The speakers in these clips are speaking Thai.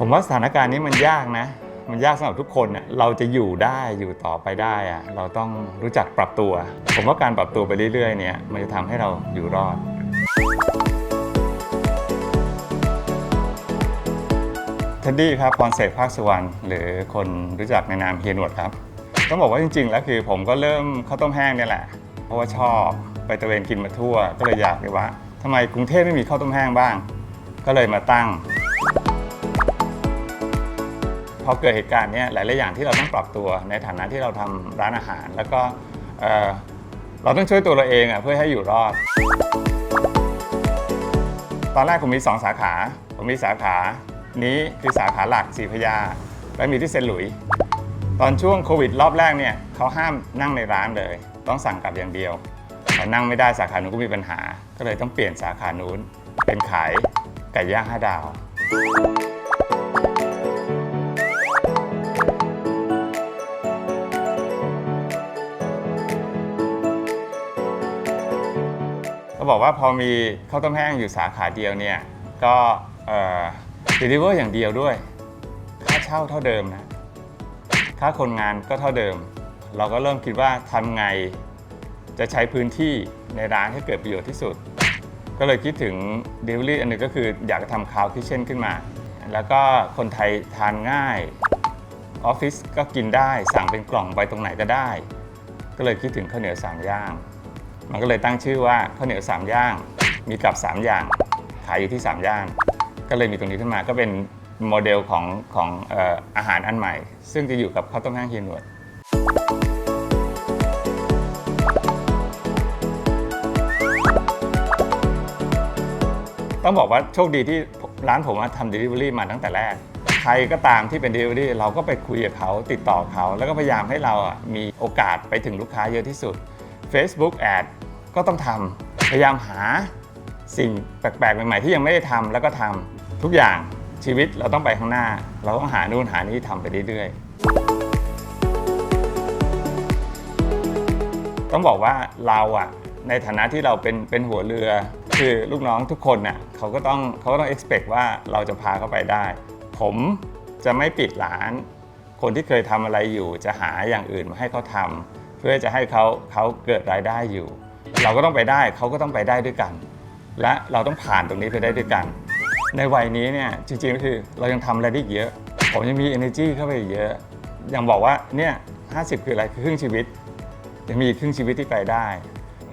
ผมว่าสถานการณ์นี้มันยากนะ มันยากสำหรับทุกคนน่ะเราจะอยู่ได้อยู่ต่อไปได้อะเราต้องรู้จักปรับตัว ผมว่าการปรับตัวไปเรื่อยๆเนี่ยมันจะทำให้เราอยู่รอดท็ดดี้ครับพรเสกภาคสุวรรณหรือคนรู้จักในนามเฮียหนวดครับ ต้องบอกว่าจริงๆ แล้วคือผมก็เริ่มข้าวต้มแห้งเนี่ยแหละ เพราะว่าชอบไปตะเวนกินมาทั่ว ก็เลยอยากเลยว่าทำไมกรุงเทพไม่มีข้าวต้มแห้งบ้าง ก็เลยมาตั้ง พอเกิดเหตุการณ์เนี้ยหลาย ๆ อย่างที่เราต้องปรับตัวในฐานะที่เราทำร้านอาหาร แล้วก็เอ่อเราต้องช่วยตัวเราเองอะเพื่อให้อยู่รอด ตอนแรกผมมี 2 สาขา ผมมีสาขานี้คือสาขาหลักสีพยา และมีที่เซนหลุย ตอนช่วงโควิดรอบแรกเนี่ยเขาห้ามนั่งในร้านเลย ต้องสั่งกลับอย่างเดียวพอนั่งไม่ได้สาขานู้นก็มีปัญหา ก็เลยต้องเปลี่ยนสาขานู้นเป็นขายไก่ย่างห้าดาว ก็บอกว่าพอมีข้าวต้มแห้งอยู่สาขาเดียวเนี่ยก็เดลิเวอร์อย่างเดียวด้วย ค่าเช่าเท่าเดิมนะ ค่าคนงานก็เท่าเดิม เราก็เริ่มคิดว่าทำไงจะใช้พื้นที่ในร้านให้เกิดประโยชน์ที่สุด ก็เลยคิดถึง Delivery อันหนึงก็คืออยากจะทำคาวคิเช่นขึ้นมา แล้วก็คนไทยทานง่าย ออฟฟิศก็กินได้สั่งเป็นกล่องไปตรงไหนก็ได้ ก็เลยคิดถึงข้าวเหนียวสามย่าง มันก็เลยตั้งชื่อว่าข้าวเหนียวสามย่าง มีกับ3อย่าง ขายอยู่ที่3ย่าง ก็เลยมีตรงนี้ขึ้นมาก็เป็นโมเดลของของอออาหารอันใหม่ ซึ่งจะอยู่กับข้าวต้มแห้งเฮียหนวดต้องบอกว่าโชคดีที่ร้านผมอะทำ Delivery มาตั้งแต่แรก ใครก็ตามที่เป็น Delivery เราก็ไปคุยกับเขาติดต่อเขา แล้วก็พยายามให้เราอะมีโอกาสไปถึงลูกค้าเยอะที่สุด Facebook Ad ก็ต้องทำพยายามหาสิ่งแปลกๆใหม่ๆที่ยังไม่ได้ทำแล้วก็ทำทุกอย่างชีวิตเราต้องไปข้างหน้า เราต้องหานู่นหานี่ทำไปเรื่อยๆ ต้องบอกว่าเราอะในฐานะที่เราเป็นเป็นหัวเรือ คือลูกน้องทุกคนน่ะเขาก็ต้องเขาก็ต้อง expect ว่าเราจะพาเขาไปได้ ผมจะไม่ปิดร้าน คนที่เคยทำอะไรอยู่จะหาอย่างอื่นมาให้เขาทำ เพื่อจะให้เขาเขาเกิดรายได้อยู่ เราก็ต้องไปได้เขาก็ต้องไปได้ด้วยกัน และเราต้องผ่านตรงนี้ไปได้ด้วยกัน ในวัยนี้เนี่ยจริงๆก็คือเรายังทำอะไรได้เยอะ ผมยังมี energy เข้าไปเยอะยังบอกว่าเนี่ย50 คืออะไรคือครึ่งชีวิตยังมีอีกครึ่งชีวิตที่ไปได้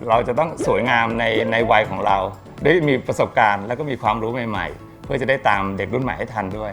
เราจะต้องสวยงามในในวัยของเรา ได้มีประสบการณ์แล้วก็มีความรู้ใหม่ ๆ เพื่อจะได้ตามเด็กรุ่นใหม่ให้ทันด้วย